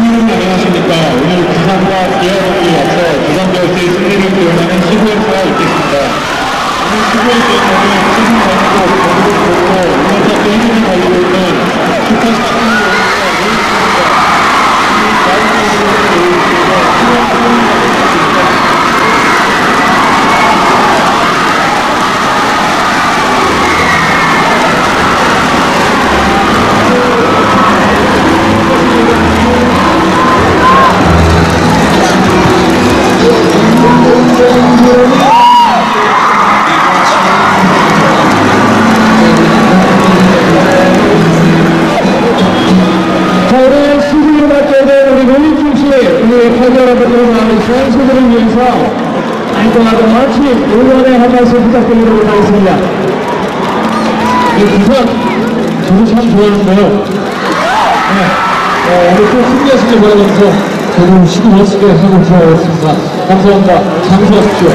팬여러분 안녕하십니까. 오늘 부산과 기아로기 앞서 부산대학교의 승리를 기원하는 15회차가 있겠습니다. 오늘 15회 게임은 시즌 만으로 경기를 보고 응원자도 행진을 달리고 있는 슈퍼스타 자, 안전하고 마치 응원의 한 말씀 부탁드리도록 하겠습니다. 이 부산, 저도 참 좋아하는데요. 네, 어, 오늘 또 승리하시길 바라면서 저도 시기 멋지게 하고 들어가겠습니다. 감사합니다. 장수하십시오.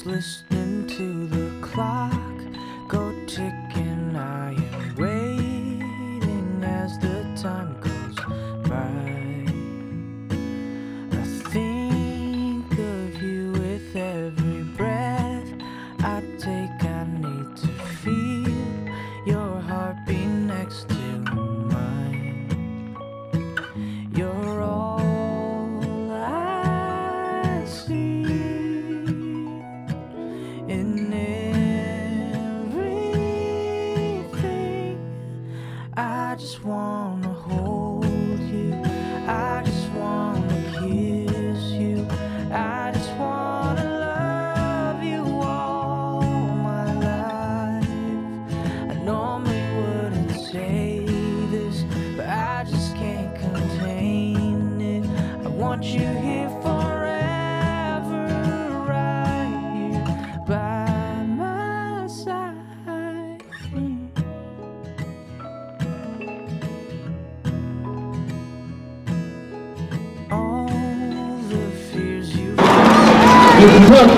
Just listening to the clock go ticking. I am waiting as the time goes by. I think of you with every breath I take. I need to 이 부산,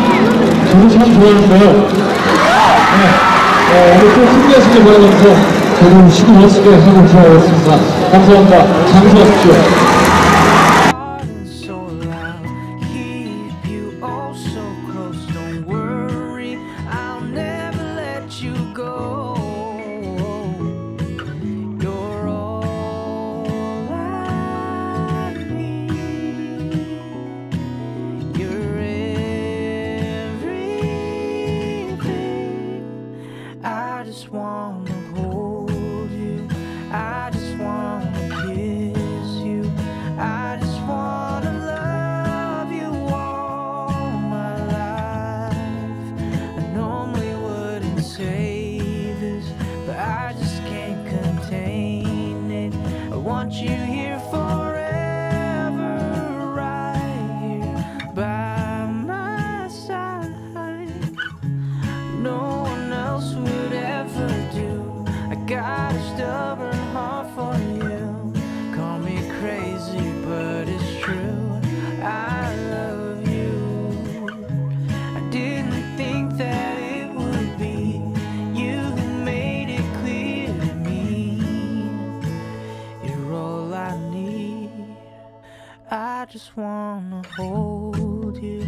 저도 참 좋아하는데요. 네, 어, 오늘 또 승리하시길 바라면서 저도 시기 멋지게 하고 들어가겠습니다. 감사합니다. 장수하십시오. oh I just can't contain it. I want you just wanna hold you.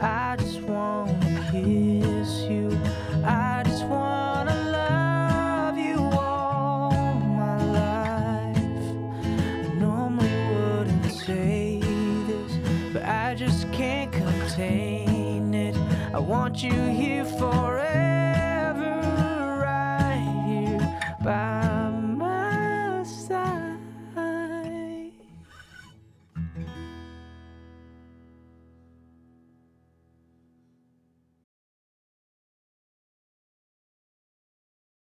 I just wanna kiss you. I just wanna love you all my life. I normally wouldn't say this, but I just can't contain it. I want you here forever.